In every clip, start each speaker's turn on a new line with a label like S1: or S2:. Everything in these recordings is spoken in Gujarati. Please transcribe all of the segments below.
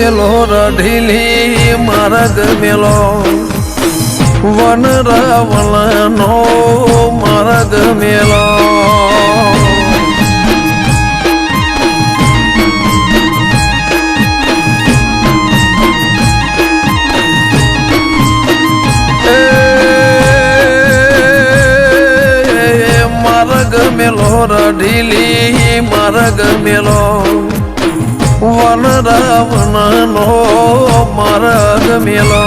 S1: ઢીલી માર્ગ મેલો. વન રાવણનો માર્ગ મેલો. માર્ગ મેલો રઢીલી માર્ગ મેલો. વન રાવણનો માર્ગ મેલો.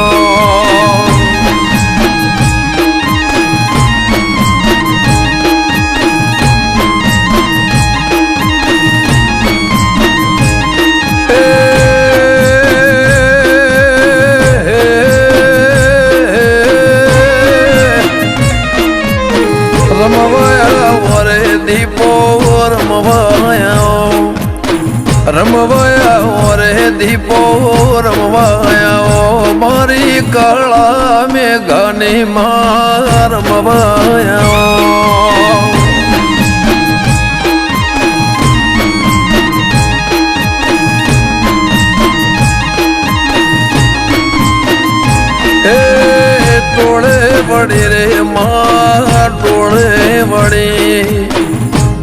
S1: વળી રે માં ટોળે વળી.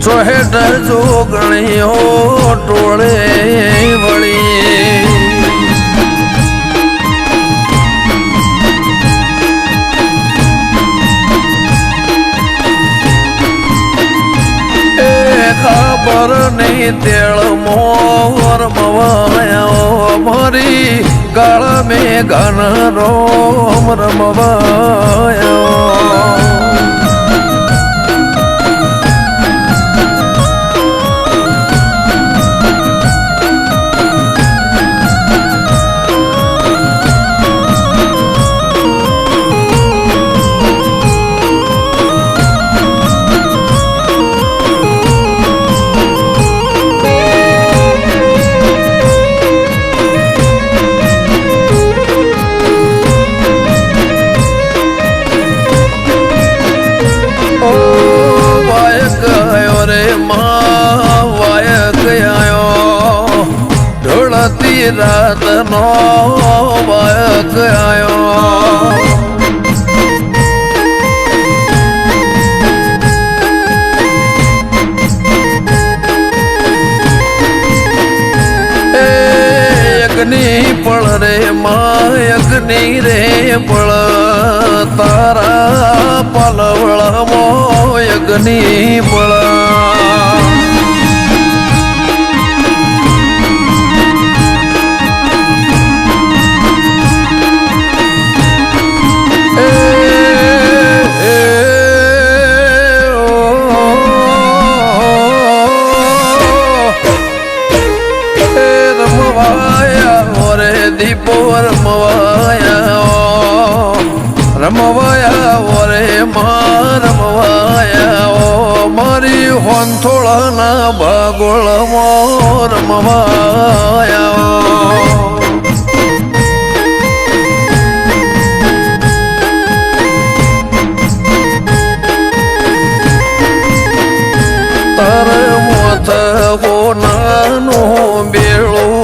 S1: ચોહેટ જોગણીઓ ટોળે વળી. નહીં તેળ મોર મવાયો મરી ગળ મેં ગન રોમ રમવાયો રાત નો વાયક આયો એ યજ્ઞી પળ રે માં યજ્ઞી રે પળ તારા પલવળ મો પળ રમવાયા ઓરે દીપો રમવાયા. રમવાયા ઓરે માં રમવાયા. ઓ મારી હોંથોળના ભાગોળમાં રમવાયા. તર મોથ ગોનાનું બેળું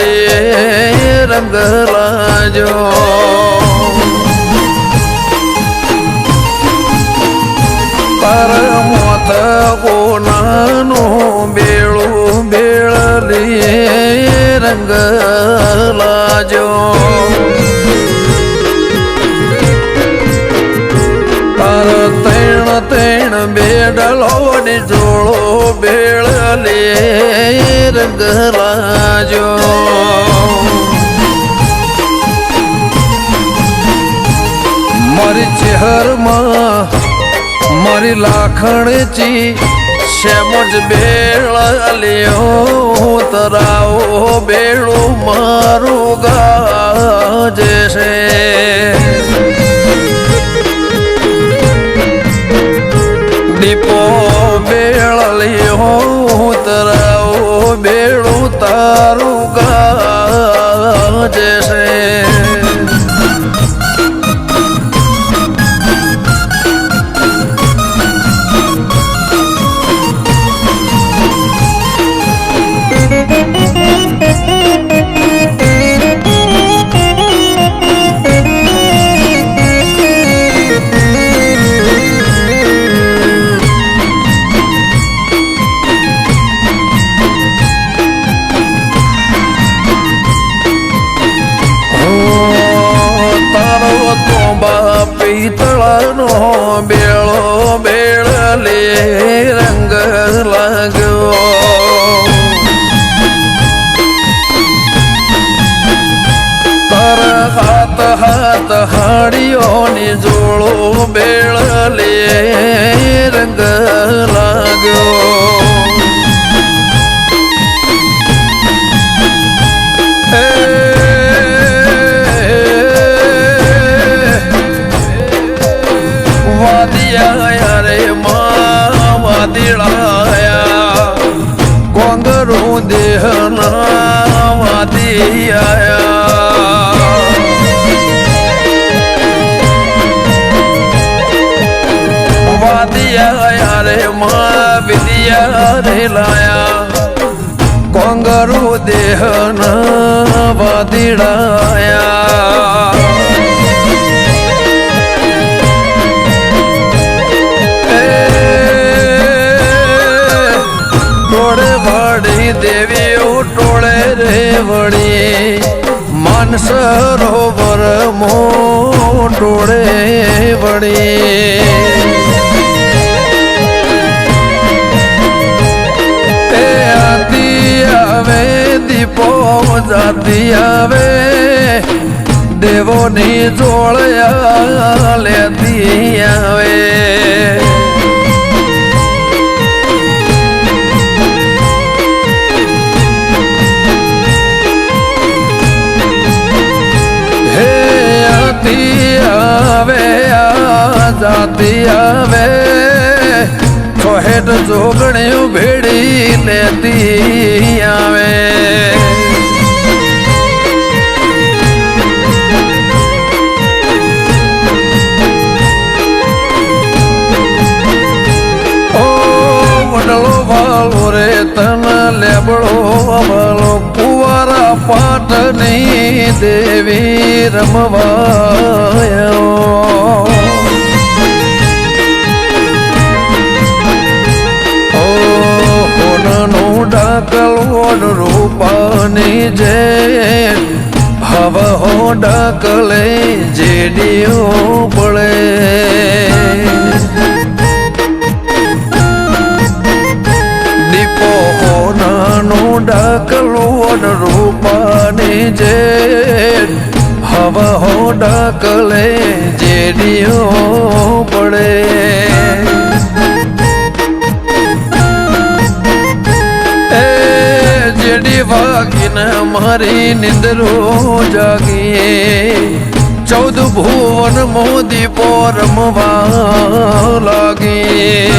S1: બેળલે રંગ લાજો તર કોનાનો બેળો બેળ રે રંગ લાજો બેડલો ને જોળો બેળલે રંગ લાજો મારી ચહેરમાં મારી લાખણચી શેમજ બેળ લ્યો તરાવો બેળું મારું ગાજે પૈતળનો બેળો બેળલે રંગ લાગ્યો. તાર હાથ હાથ હાડીઓની જોડો બેળલે રંગ લાગ્યો. રે લાયા કોંગરું દેહના વદીડાયા ટોળે વળી દેવીઓ ટોળે રે વળી મન સરોવર મો ટોળે વળી દીપો જાતી આવે દેવોની જોળયા લેતી આવે. જાતી આવે ચોહેટ જોગણ્યું ભેડી લેતી આવે. વાલો કુવારા પાટની દેવી રમવાયો. ઓ હોનનું ડાકલ રૂપાની જે હવ હો ડાકલે જેડીઓ પડે. ડાકલું રૂપાની જે હવા હો ડાકલે જેડીઓ પડે. જેડી વાગીને મારી નિંદરો જાગીએ. ચૌદ ભુવન મોદી પોરમવા લાગીએ.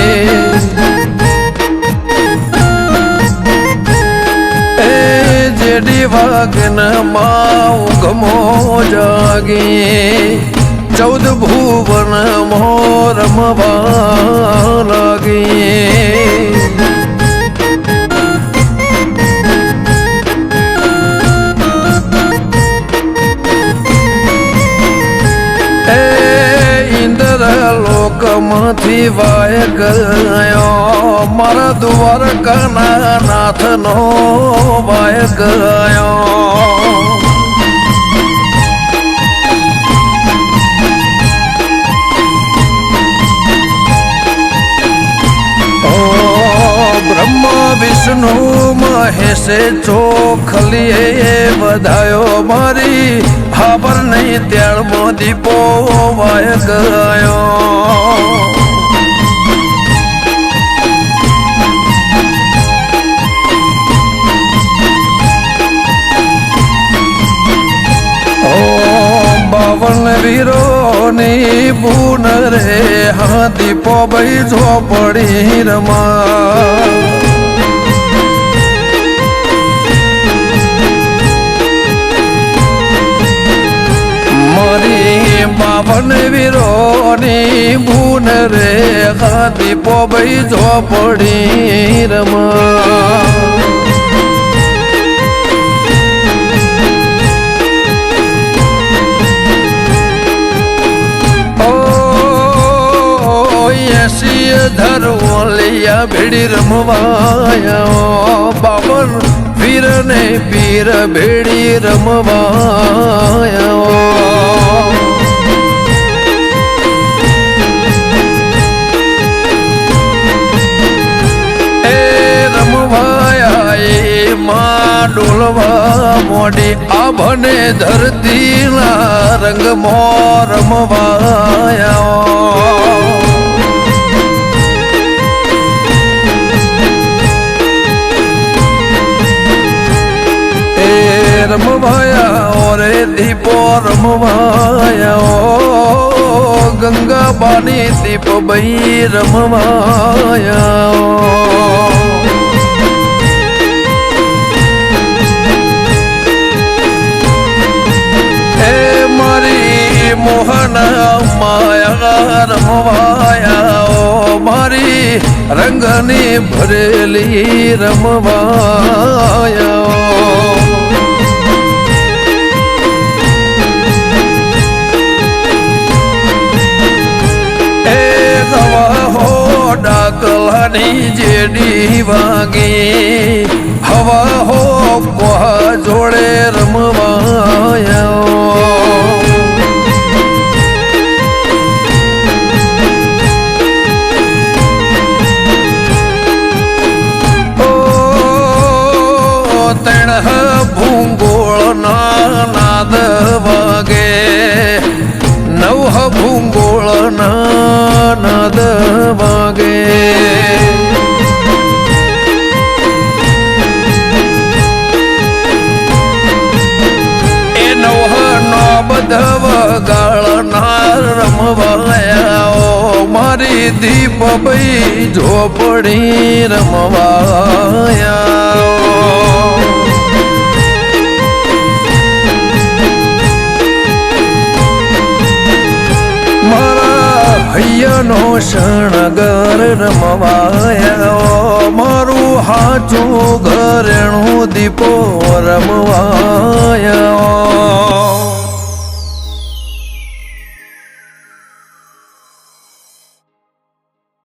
S1: જેડી વાગનમાં ગમો જાગી. ચૌદ ભુવન મોરમવા લાગી. લોકમાંથી વાય ગયો. મારા દ્વારકાના નાથનો વાય ગયો. બ્રહ્મ, વિષ્ણુ, મહેશે ચોખલીએ વધાયો મારી ખબર નહીં, ત્યારમાં દીપો વાય ગયો બાવન વીરોની પૂન રે, હા, દીપો ભાઈ ઝોપડી રમા. મારી ભૂન રે હા પોબઈ ઝોપડી રમા. ધરવલિયા ધરવો લૈયા ભેડી રમવાયા બાબર પીર ને પીર ભેડી રમવાયા મોડી આભને ધરતીના રંગ મોરમવાયા રમવાયા રે દીપો રમવાયા. ગંગા બાની દીપ બઈ રમવાયા. મોહન માયા રમવાયા ઓ મારી રંગની ભરેલી રમવાયા ડાકલાની જેડી વાગી, હવા હો જોડે રમવાયા ભૂંગોળ ના નાદ વાગે નવ ભૂંગોળ ના નાદ વાગે એ નવ નો બધવ ગાળ ના રમવાયા ઓ મારી દીપ ભાઈ ઝોપડી રમવાયા હૈયાનો શણગર રમવાયા. મારું હાચું ઘરેણું દીપો રમવાયા.